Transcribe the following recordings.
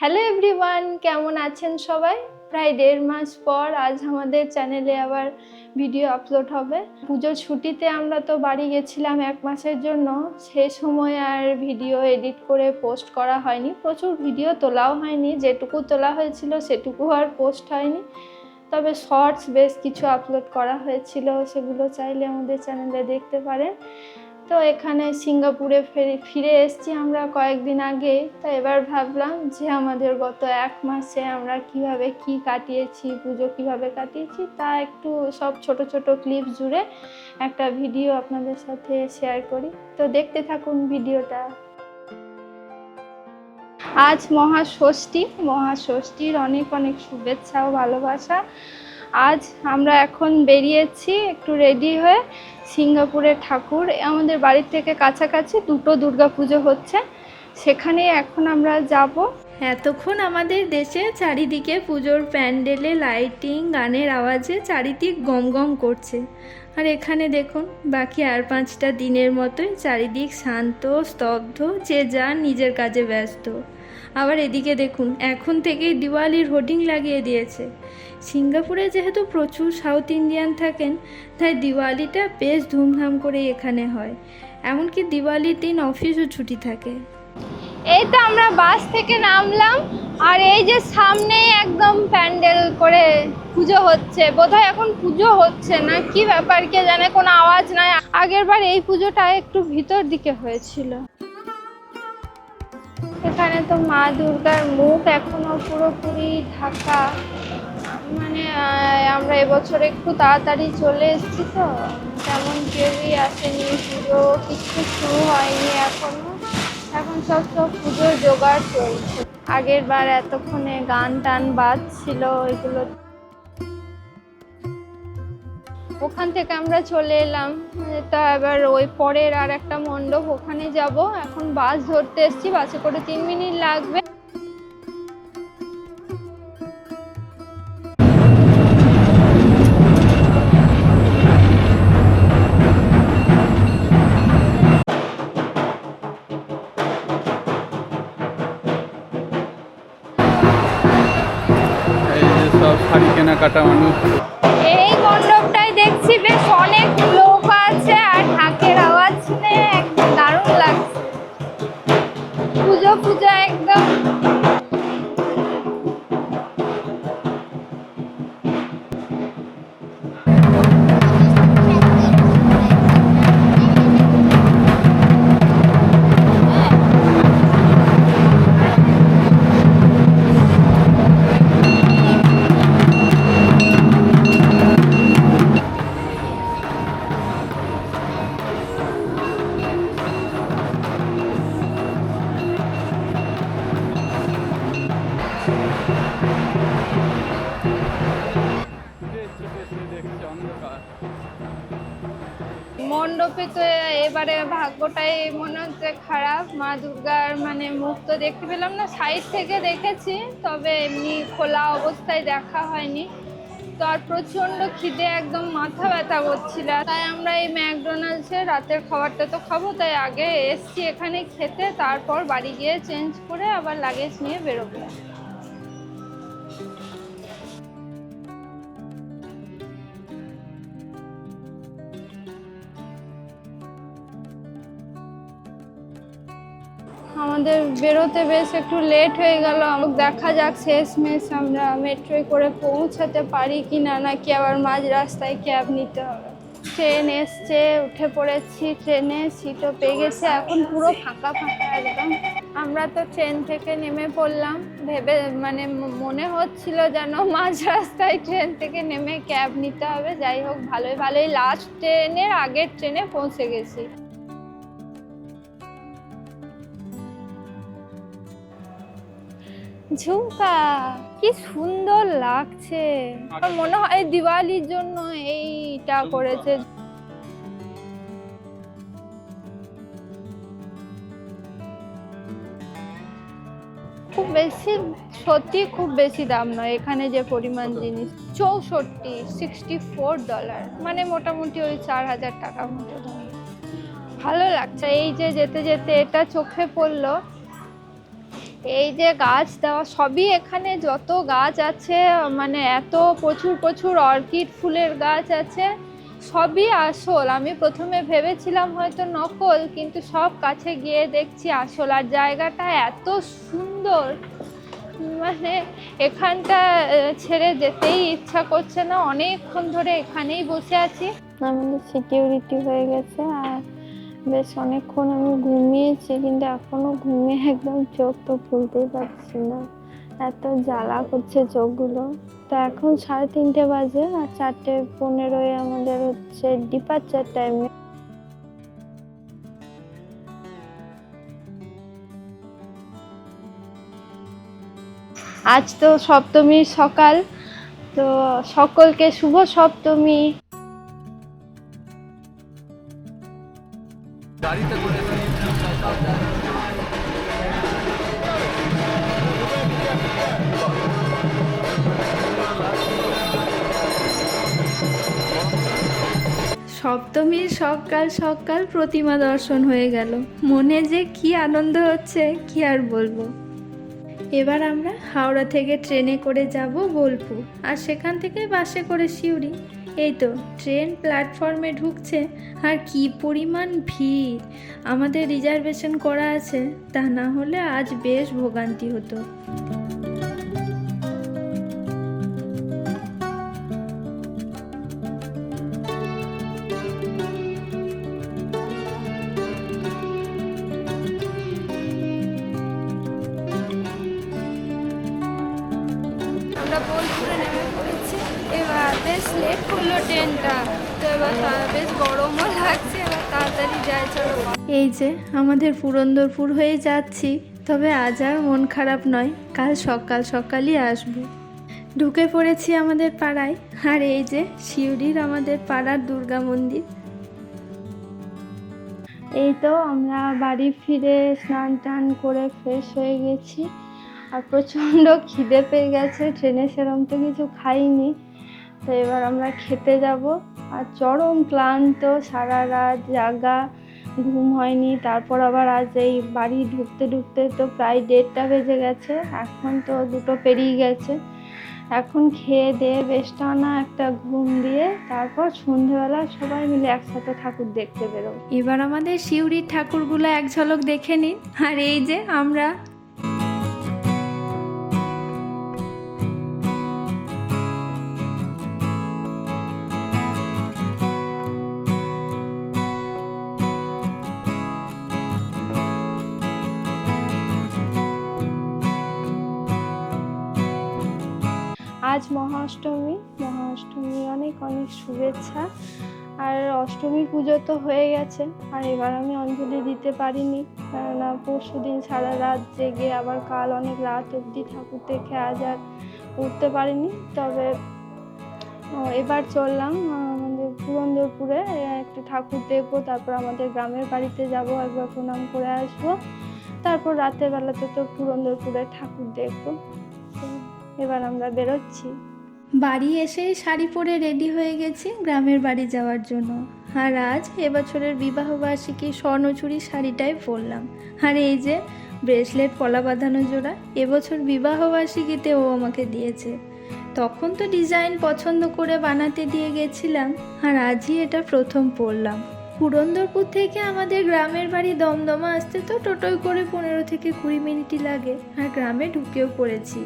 Hello everyone কেমন আছেন সবাই? প্রায় দেড় মাস পর আজ আমাদের চ্যানেলে আবার ভিডিও আপলোড হবে। পুজোর ছুটিতে আমরা তো বাড়ি গেছিলাম এক মাসের জন্য। সে সময় আর ভিডিও এডিট করে পোস্ট করা হয়নি। প্রচুর ভিডিও তোলাও হয়নি। যেটুকু তোলা হয়েছিল সেটুকু আর পোস্ট হয়নি। তবে শর্টস বেশ কিছু আপলোড করা হয়েছিল। সেগুলো চাইলে আমাদের চ্যানেলে দেখতে পারেন। তো এখানে সিঙ্গাপুরে ফিরে ফিরে এসেছি আমরা কয়েকদিন আগে। তো এবার ভাবলাম যে আমাদের গত এক মাসে আমরা কীভাবে কি কাটিয়েছি, পুজো কীভাবে কাটিয়েছি, তা একটু সব ছোট ছোট ক্লিপ জুড়ে একটা ভিডিও আপনাদের সাথে শেয়ার করি। তো দেখতে থাকুন ভিডিওটা আজ মহাষষ্ঠী, মহাষষ্ঠীর অনেক অনেক শুভেচ্ছা ও ভালোবাসা। আজ আমরা এখন বেরিয়েছি, একটু রেডি হয়ে সিঙ্গাপুরের ঠাকুর। আমাদের বাড়ির থেকে কাছাকাছি দুটো দুর্গা পুজো হচ্ছে, সেখানে এখন আমরা যাব। এতক্ষণ আমাদের দেশে চারিদিকে পুজোর প্যান্ডেলে, লাইটিং, গানের আওয়াজে চারিদিক গম গম করছে। আর এখানে দেখুন, বাকি আর পাঁচটা দিনের মতোই চারিদিক শান্ত, স্তব্ধ, যে যার নিজের কাজে ব্যস্ত। আবার এদিকে দেখুন, এখন থেকেই দিওয়ালির হোর্ডিং লাগিয়ে দিয়েছে। সিঙ্গাপুরে যেহেতু প্রচুর সাউথ ইন্ডিয়ান থাকেন, তাই দিওয়ালিটা বেশ ধুমধাম করে এখানে হয়। এমনকি দিওয়ালির দিন অফিসও ছুটি থাকে। এই তো আমরা বাস থেকে নামলাম, আর এই যে সামনেই একদম প্যান্ডেল করে পুজো হচ্ছে। বোধহয় এখন পুজো হচ্ছে না, কি ব্যাপার কে জানে, কোনো আওয়াজ নাই। আগের বার এই পুজোটা একটু ভিতর দিকে হয়েছিল। এখানে তো মা দুর্গার মুখ এখনও পুরোপুরি ঢাকা। মানে আমরা এবছর একটু তাড়াতাড়ি চলে এসেছি তো। তেমন কেউই আসেনি, পুজো কিছু শুরু হয়নি এখনও। এখন সব সব পুজোর জোগাড় চলছে। আগের বার এতক্ষণে গান টান বাজছিল এগুলো। ওখান থেকে আমরা চলে এলাম। তা এবার ওই পরের আর একটা মণ্ডপ, ওখানে যাব। এখন বাস ধরতে এসেছি, বাসে করে তিন মিনিট লাগবে। কেনাকাটা মানুষ। মণ্ডপে তো এবারে ভাগ্যটাই মনে হচ্ছে খারাপ। মা দুর্গার মানে মুখ তো দেখতে পেলাম না, সাইড থেকে দেখেছি, তবে এমনি খোলা অবস্থায় দেখা হয়নি। তো আর প্রচণ্ড খিদে, একদম মাথা ব্যথা করছিল। তাই আমরা এই ম্যাকডোনাল্ডসে রাতের খাবারটা তো খাব, তাই আগে এসছি এখানে খেতে, তারপর বাড়ি গিয়ে চেঞ্জ করে আবার লাগেজ নিয়ে বেরোবো। আমাদের বেরোতে বেশ একটু লেট হয়ে গেল। দেখা যাক, শেষমেশ আমরা মেট্রোয় করে পৌঁছাতে পারি কি না নাকি আবার মাঝ রাস্তায় ক্যাব নিতে হবে। ট্রেন এসছে, উঠে পড়েছি ট্রেনে সিটও পেয়ে গেছে। এখন পুরো ফাঁকা ফাঁকা একদম। আমরা তো ট্রেন থেকে নেমে পড়লাম। ভেবে মানে মনে হচ্ছিল যেন মাঝ রাস্তায় ট্রেন থেকে নেমে ক্যাব নিতে হবে। যাই হোক, ভালোই ভালোই। লাস্ট ট্রেনের আগের ট্রেনে পৌঁছে গেছি। ঝুমকা কি সুন্দর লাগছে। আমার মনে হয় দিওয়ালির জন্য এইটা করেছে। খুব বেশি সত্যি খুব বেশি দাম নয় এখানে যে পরিমাণ জিনিস। চৌষট্টি সিক্সটি ফোর ডলার মানে মোটামুটি ওই চার হাজার টাকার মতো দাম। ভালো লাগছে এই যে যেতে যেতে এটা চোখে পড়ল এই যে গাছ দেওয়া, সবই এখানে যত গাছ আছে মানে এত প্রচুর প্রচুর অর্কিড ফুলের গাছ আছে, সবই আসল। আমি প্রথমে ভেবেছিলাম হয়তো নকল, কিন্তু সব কাছে গিয়ে দেখছি আসল। আর জায়গাটা এত সুন্দর মানে এখানটা ছেড়ে যেতেই ইচ্ছা করছে না। অনেকক্ষণ ধরে এখানেই বসে আছি। আমাদের সিকিউরিটি হয়ে গেছে, আর বেশ অনেকক্ষণ আমি ঘুমিয়েছি, কিন্তু এখনও ঘুমিয়ে একদম চোখ তো খুলতেই পারছি না। এত জ্বালা করছে চোখগুলো। তো এখন সাড়ে তিনটে বাজে আর চারটে পনেরোয় আমাদের হচ্ছে ডিপার্চার টাইমে আজ তো সপ্তমীর সকাল, তো সকলকে শুভ সপ্তমী। করে সপ্তমীর সকাল সকাল প্রতিমা দর্শন হয়ে গেল। মনে যে কি আনন্দ হচ্ছে, কি আর বলব। এবার আমরা হাওড়া থেকে ট্রেনে করে যাব বোলপুর, আর সেখান থেকে বাসে করে সিউড়ি। এই তো, ট্রেন প্ল্যাটফর্মে ঢুকছে। আর কি পরিমাণ ভিড়। আমাদের রিজার্ভেশন করা আছে, তা না হলে আজ বেশ ভোগান্তি হতো। বেশ করল ট্রেনটা। তো এবার বেশ গরমও লাগছে, এবার তাড়াতাড়ি যাই, চলো। এই যে, আমাদের পুরন্দরপুর হয়ে যাচ্ছি, তবে আজ আর মন খারাপ নয়, কাল সকাল সকালই আসব। ঢুকে পড়েছি আমাদের পাড়ায়, আর এই যে শিউরির আমাদের পাড়ার দুর্গা মন্দির। এই তো, আমরা বাড়ি ফিরে স্নান টান করে ফ্রেশ হয়ে গেছি, আর প্রচণ্ড খিদে পেয়ে গেছে, ট্রেনে সেরম তো কিছু খাইনি। তো এবার আমরা খেতে যাব। আর চরম ক্লান্ত, সারা রাত জাগা, ঘুম হয়নি। তারপর আবার আজ এই বাড়ি ঢুকতে ঢুকতে তো প্রায় দেড়টা বেজে গেছে। এখন তো দুটো পেরিয়ে গেছে। এখন খেয়ে দিয়ে বেশ টানা একটা ঘুম দিয়ে তারপর সন্ধেবেলা সবাই মিলে একসাথে ঠাকুর দেখতে বেরোবো। এবার আমাদের শিউরির ঠাকুরগুলো এক ঝলক দেখে নিন। আর এই যে আমরা আজ মহাষ্টমী। মহাষ্টমী অনেক অনেক শুভেচ্ছা। আর অষ্টমীর পুজো তো হয়ে গেছে, আর এবার আমি অঞ্জলি দিতে পারিনি। কেননা পরশু দিন সারা রাত জেগে আবার কাল অনেক রাত অবধি ঠাকুর দেখে আজ আর উঠতে পারিনি। তবে এবার চললাম আমাদের পুরন্দরপুরে একটু ঠাকুর দেখব, তারপর আমাদের গ্রামের বাড়িতে যাব, একবার প্রণাম করে আসব। তারপর রাতের বেলাতে তো পুরন্দরপুরে ঠাকুর দেখব। এবার আমরা বেরোচ্ছি। বাড়ি এসেই শাড়ি পরে রেডি হয়ে গেছি গ্রামের বাড়ি যাওয়ার জন্য। আর আজ এবছরের বিবাহবার্ষিকী স্বর্ণচুরি শাড়িটাই পরলাম। আর এই যে ব্রেসলেট পলা বাঁধানো জোড়া এবছর বিবাহবার্ষিকীতে ও আমাকে দিয়েছে। তখন তো ডিজাইন পছন্দ করে বানাতে দিয়ে গেছিলাম, আর আজই এটা প্রথম পরলাম। পুরন্দরপুর থেকে আমাদের গ্রামের বাড়ি দমদমা আসতে তো টোটোয় করে পনেরো থেকে কুড়ি মিনিটই লাগে, আর গ্রামে ঢুকেও পড়েছি।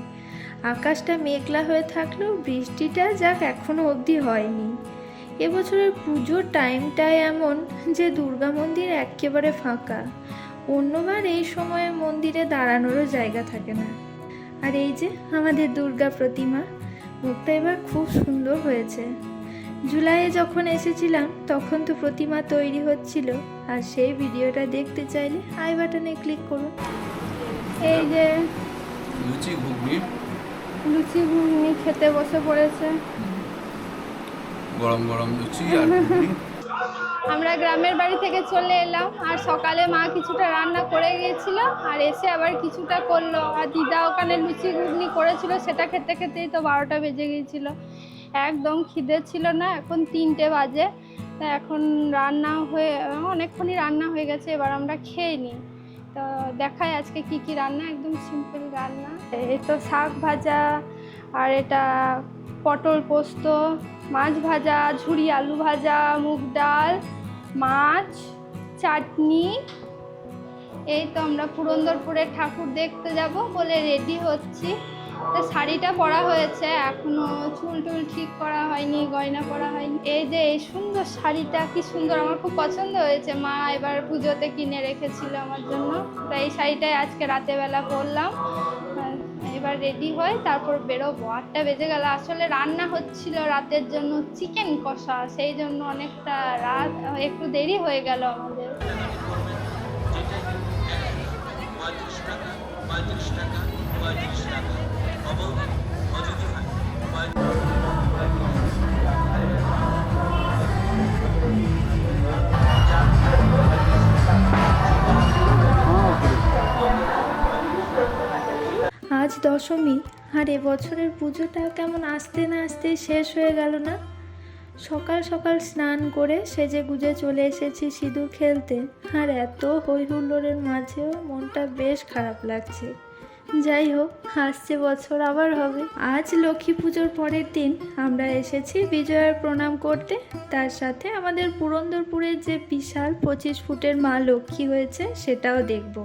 আকাশটা মেঘলা হয়ে থাকলেও বৃষ্টিটা যাক এখনও অবধি হয়নি। এবছরের পুজোর টাইমটাই এমন যে দুর্গা মন্দির একেবারে ফাঁকা। অন্যবার এই সময়ে মন্দিরে দাঁড়ানোরও জায়গা থাকে না। আর এই যে আমাদের দুর্গা প্রতিমা, মুখটা এবার খুব সুন্দর হয়েছে। জুলাইয়ে যখন এসেছিলাম, তখন তো প্রতিমা তৈরি হচ্ছিল। আর সেই ভিডিওটা দেখতে চাইলে আই বাটনে ক্লিক করুন। এই যে লুচি ঘুগনি। লুচি ঘুগনি খেতে বসে পড়েছে। গরম গরম লুচি আর আমরা গ্রামের বাড়ি থেকে চলে এলাম আর সকালে মা কিছুটা রান্না করে গিয়েছিল আর এসে আবার কিছুটা করল। আর দিদা ওখানে লুচি ঘুগনি করেছিল সেটা খেতে খেতেই তো বারোটা বেজে গিয়েছিল। একদম খিদে ছিল না এখন তিনটে বাজে। তা এখন রান্না হয়ে অনেকক্ষণই রান্না হয়ে গেছে এবার আমরা খেয়ে নিই। তো দেখায় আজকে কি কি রান্না, একদম সিম্পল রান্না। এই তো শাক ভাজা, আর এটা পটল পোস্ত, মাছ ভাজা ঝুড়ি আলু ভাজা, মুগ ডাল, মাছ, চাটনি। এই তো আমরা পুরন্দরপুরের ঠাকুর দেখতে যাব বলে রেডি হচ্ছি। তো শাড়িটা পরা হয়েছে, এখনও চুল টুল ঠিক করা হয়নি, গয়না পরা হয়নি। এই যে এই সুন্দর শাড়িটা, কি সুন্দর, আমার খুব পছন্দ হয়েছে। মা এবার পুজোতে কিনে রেখেছিল আমার জন্য। তো এই শাড়িটাই আজকে রাতে বেলা পরলাম। এবার রেডি হয় তারপর বেরোবো। আটটা বেজে গেল। আসলে রান্না হচ্ছিল রাতের জন্য চিকেন কষা। সেই জন্য অনেকটা রাত, একটু দেরি হয়ে গেল আমাদের। দশমী, আর এবছরের পুজোটা কেমন আসতে না আসতে শেষ হয়ে গেল না? সকাল সকাল স্নান করে সেজে গুজে চলে এসেছি সিঁদুর খেলতে। আর এত হই হুল্লোড়ের মাঝেও মনটা বেশ খারাপ লাগছে। যাই হোক, আসছে বছর আবার হবে। আজ লক্ষ্মী পুজোর পরের দিন আমরা এসেছি বিজয়ার প্রণাম করতে। তার সাথে আমাদের পুরন্দরপুরের যে বিশাল পঁচিশ ফুটের মা লক্ষ্মী হয়েছে, সেটাও দেখব।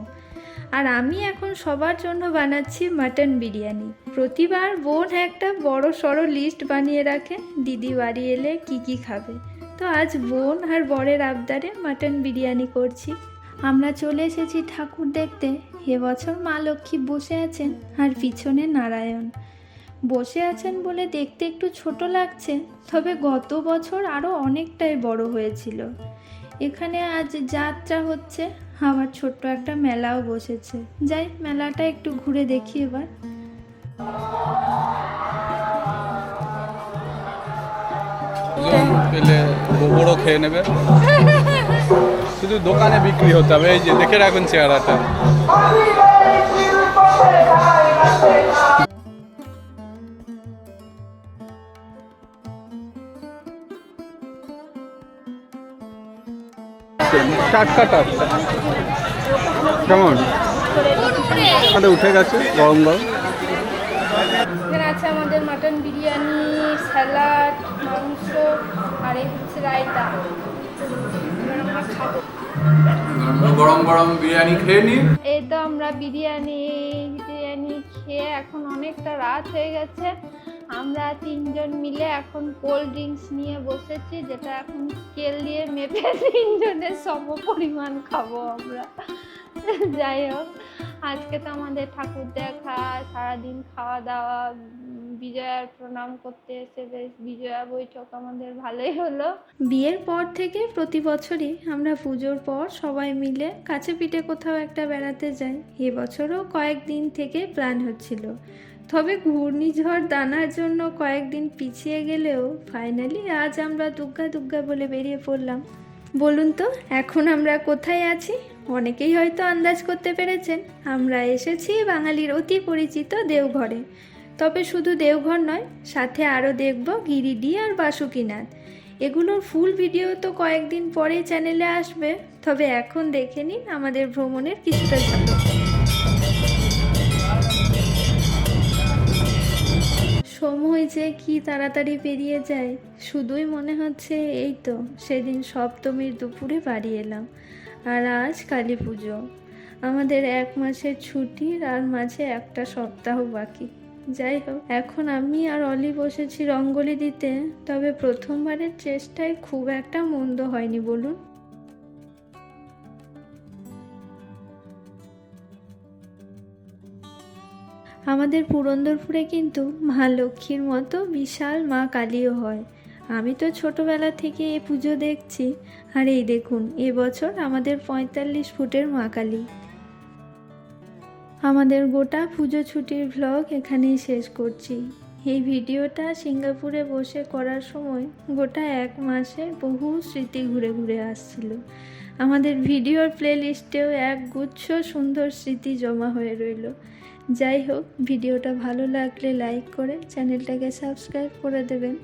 আর আমি এখন সবার জন্য বানাচ্ছি মাটন বিরিয়ানি। প্রতিবার বোন একটা বড় সড়ো লিস্ট বানিয়ে রাখে, দিদি বাড়ি এলে কি কি খাবে। তো আজ বোন আর বরের আবদারে মাটন বিরিয়ানি করছি। আমরা চলে এসেছি ঠাকুর দেখতে। এবছর মা লক্ষ্মী বসে আছেন আর পিছনে নারায়ণ। বসে আছেন বলে দেখতে একটু ছোট লাগছে, তবে গত বছর আরও অনেকটাই বড় হয়েছিল। এখানে আজ যাত্রা হচ্ছে আবার ছোট্ট একটা মেলাও বসেছে। যাই মেলাটা একটু ঘুরে দেখি এবার। পেলে গোবরও খেয়ে নেবে। শুধু দোকানে বিক্রি হতে হবে এই যে দেখে রাখুন চেহারাটা। টাটকা টাটকা কেমন? আরে উঠে গেছে গরম গরম। এখানে আছে আমাদের মাটন বিরিয়ানি স্যালাড মাংস আর এই হচ্ছে রায়তা। আমরা গরম গরম বিরিয়ানি খেয়ে নিন এই তো আমরা বিরিয়ানি বিরিয়ানি খেয়ে এখন অনেকটা রাত হয়ে গেছে। আমরা তিনজন মিলে এখন কোল্ড ড্রিঙ্কস নিয়ে বসেছি যেটা এখন স্কেল দিয়ে মেপে তিনজনের সম পরিমাণ খাব আমরা। যাই হোক আজকে তো আমাদের ঠাকুর দেখা, সারাদিন খাওয়া দাওয়া বিজয়ার প্রণাম করতে এসে বেশ বিজয়া বৈঠক আমাদের ভালোই হলো। বিয়ের পর থেকে প্রতি বছরই আমরা পুজোর পর সবাই মিলে কাছে পিঠে কোথাও একটা বেড়াতে যাই। এবছরও কয়েকদিন থেকে প্ল্যান হচ্ছিল। তবে ঘূর্ণিঝড় দানার জন্য কয়েকদিন পিছিয়ে গেলেও ফাইনালি আজ আমরা দুগ্গা দুগ্গা বলে বেরিয়ে পড়লাম। বলুন তো, এখন আমরা কোথায় আছি? অনেকেই হয়তো আন্দাজ করতে পেরেছেন, আমরা এসেছি বাঙালির অতি পরিচিত দেওঘরে। তবে শুধু দেওঘর নয়, সাথে আরও দেখব গিরিডি আর বাসুকিনাথ। এগুলোর ফুল ভিডিও তো কয়েকদিন পরেই চ্যানেলে আসবে, তবে এখন দেখে নিন আমাদের ভ্রমণের কিছুটা ঝলক। সময় যে কি তাড়াতাড়ি পেরিয়ে যায়, শুধুই মনে হচ্ছে এই তো, সেদিন সপ্তমীর দুপুরে বাড়ি এলাম। আর আজ কালী পুজো। আমাদের এক মাসের ছুটির আর মাঝে একটা সপ্তাহ বাকি। যাই হোক, এখন আমি আর অলি বসেছি রঙ্গোলি দিতে, তবে প্রথমবারের চেষ্টায় খুব একটা মন্দ হয়নি, বলুন। আমাদের পুরন্দরপুরে কিন্তু মা লক্ষ্মীর মতো বিশাল মা কালীও হয়। আমি তো ছোটবেলা থেকে এ পুজো দেখছি। আর এই দেখুন এবছর আমাদের পঁয়তাল্লিশ ফুটের মা কালী আমাদের গোটা পুজো ছুটির ভ্লগ এখানেই শেষ করছি। এই ভিডিওটা সিঙ্গাপুরে বসে করার সময় গোটা এক মাসের বহু স্মৃতি ঘুরে ঘুরে আসছিল। আমাদের ভিডিওর প্লে লিস্টেও এক গুচ্ছ সুন্দর স্মৃতি জমা হয়ে রইল। যাই হোক, ভিডিওটা ভালো লাগলে লাইক করে চ্যানেলটাকে সাবস্ক্রাইব করে দেবেন।